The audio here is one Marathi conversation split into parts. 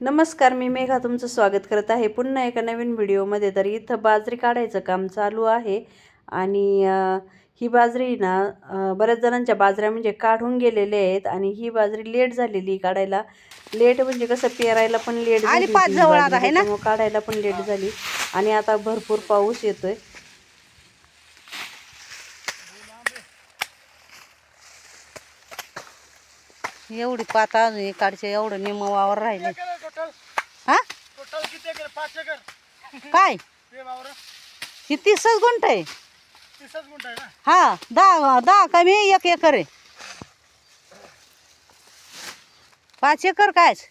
नमस्कार मी मेघा तुमचं स्वागत करत आहे. पुन्हा एका नवीन व्हिडिओमध्ये. तर इथं बाजरी काढायचं काम चालू आहे. आणि ही बाजरी ना बऱ्याच जणांच्या बाजऱ्या म्हणजे काढून गेलेल्या आहेत. आणि ही बाजरी लेट झालेली काढायला. लेट म्हणजे कसं पेरायला पण लेट ना? काढायला पण लेट झाली. आणि आता भरपूर पाऊस येतोय. एवढी पाता अजून इकडचे एवढं निम वावर राहिले हा टोटल किती एकर पाच एकर काय? ते वावर. ही तीसच गुंठ आहे. तीसच गुंठ आहे ना? हा दहा दहा कमी एक एकर आहे. पाच एकर कायच?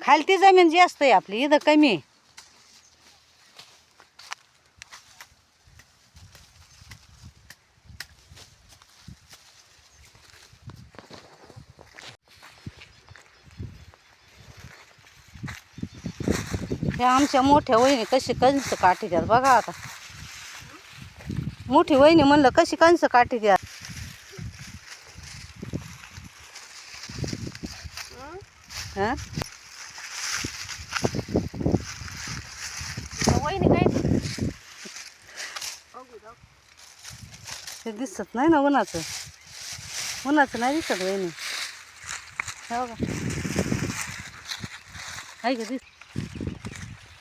खालती जमीन जास्त आहे आपली इथं कमी आहे. हे आमच्या मोठ्या वहिनी कशी कंस काठी द्यात बघा आता. मोठी वहिनी म्हणलं कशी कंस काठी द्या हा ते दिसत नाही ना उन्हाचं. उन्हाचं नाही दिसत वहिनी. हो का? आहे का दिस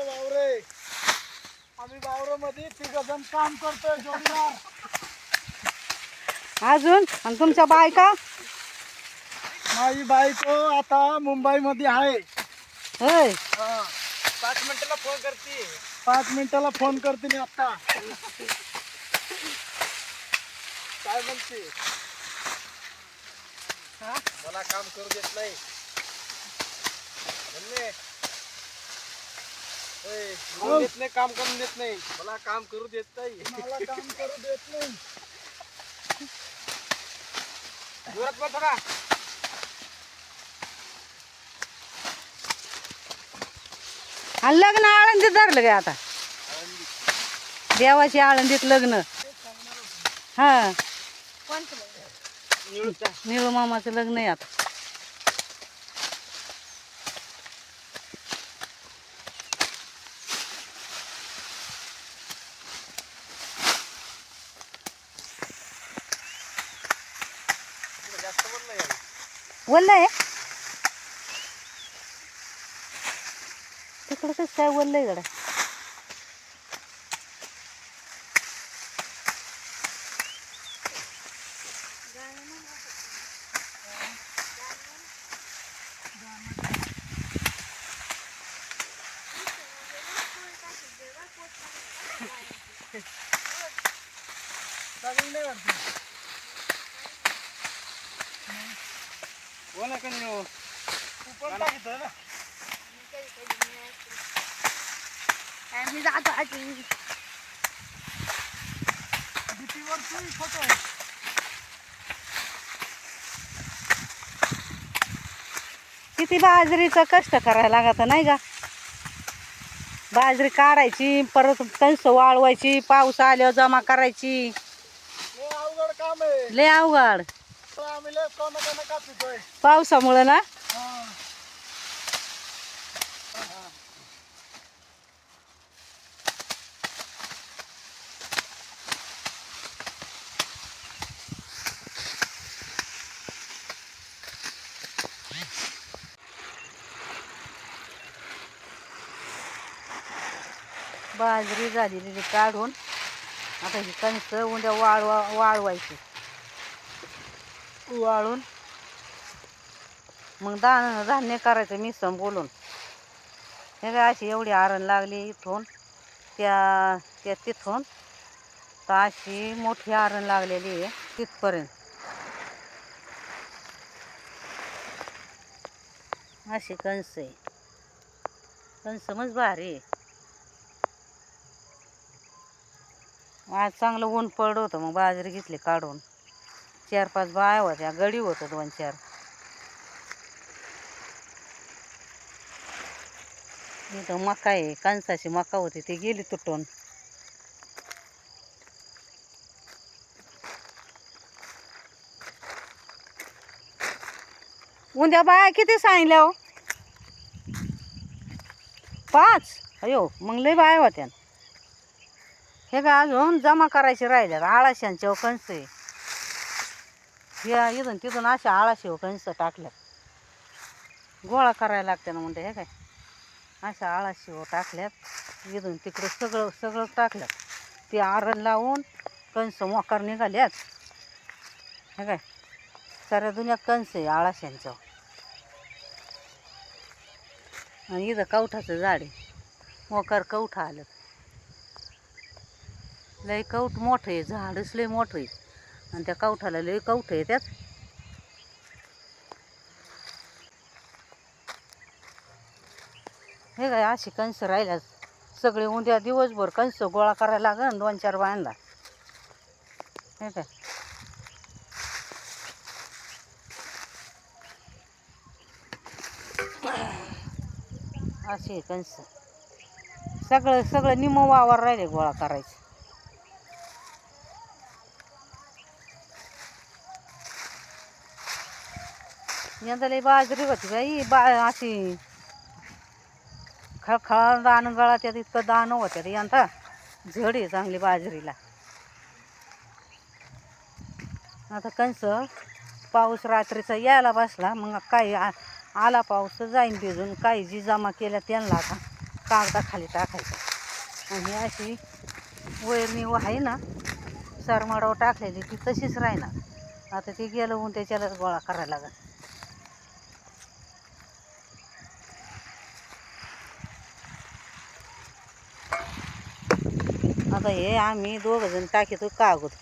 वावरे. आम्ही वावरामध्ये तिघ जण काम करतोय अजून? आणि तुमच्या बायका? माझी बायको आता मुंबईमध्ये आहे. होय. पाच मिनिटाला फोन करते. पाच मिनिटाला फोन करते मी आता. काय म्हणते? मला काम करू देत नाही. म्हणले ओय, करू देत नाही काम करून देत नाही. मला काम करू देत नाही. मला काम करू देत नाही. जोरात बोल थोडा आणि लग्न आळंदीत धरलं काय आता. देवाची आळंदीत लग्न. हा. निळू मामाचं लग्न आहे आता. जास्त वल्ल आहे? तिकडं कसं काय वल्ल आहे गड्या? बोला का नाही हो? भीतीवर फोटो आहे. किती बाजरीचं कष्ट करायला लागत नाही का? बाजरी काढायची परत कणस वाळवायची पाऊस आल्यावर जमा करायची. लय अवघड. काम आम्ही लय कापितोय ना हा. बाजरी झालेली काढून आता ही कणसं उद्या वाळवा वाळवायची वाळून मग दान धान्य करायचं मिसळ बोलून. हे काय अशी एवढी आरण लागली इथून? त्या त्या तिथून. तर अशी मोठी आरण लागलेली आहे तिथपर्यंत. अशी कंस आहे. कंस मग भारी आहे. आज चांगलं ऊन पडलं होतं मग बाजरी घेतली काढून. चार पाच बाया होत्या गडी होतं दोन चार इथं मका आहे कणसाची मका होती ती गेली तुटून. उद्या बाया किती सांगितल्या हो? पाच? अयो मग लय बाया होत्या. हे का अजून जमा करायचे राहिल्या आळाशांच्या हो कंस आहे. हे इथून तिथून अशा आळाशी हो कंस टाकल्यात. गोळा करायला लागते ना म्हणते हे काय? अशा आळाशी हो टाकल्यात. इथून तिकडं सगळं सगळं टाकल्यात. ते आरण लावून कंस मोकार निघाल्यात. हे काय? साऱ्या दुनियात कंस आहे आळाशांचं आणि इथं कवठाचं झाड आहे. मोकार कवठा आलं लय कवठ मोठं आहे झाडच लय मोठं आहे. आणि त्या कवठाला लई कवठ आहे त्यात. हे काय अशी कंस राहिल्या सगळे उद्या दिवसभर कंस गोळा करायला लागन दोन चार बायांना. हे काय? असे कंस. सगळं सगळं निम वावर राहिले गोळा करायचं. यंदा लई बाजरी होती बाई बा अशी खळखळ दान गळा त्यात इतकं दान होत्यात यंदा. झड आहे चांगली बाजरीला. आता कंस पाऊस रात्रीचा यायला बसला मग काही आ- आला पाऊस तर जाईन भिजून काही जी जमा केल्या त्यांना आता कागदाखाली टाकायचं. आणि अशी वैरणी आहे ना सरमाडावर टाकलेली ती तशीच राहणार. आता ती गेलं होऊन त्याच्यालाच गोळा करायला लागत आता हे आम्ही दोघं जण टाकीतो कागद.